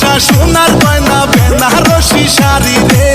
বর্ষা সোনার গয়না বেনারসি শাড়ি রে।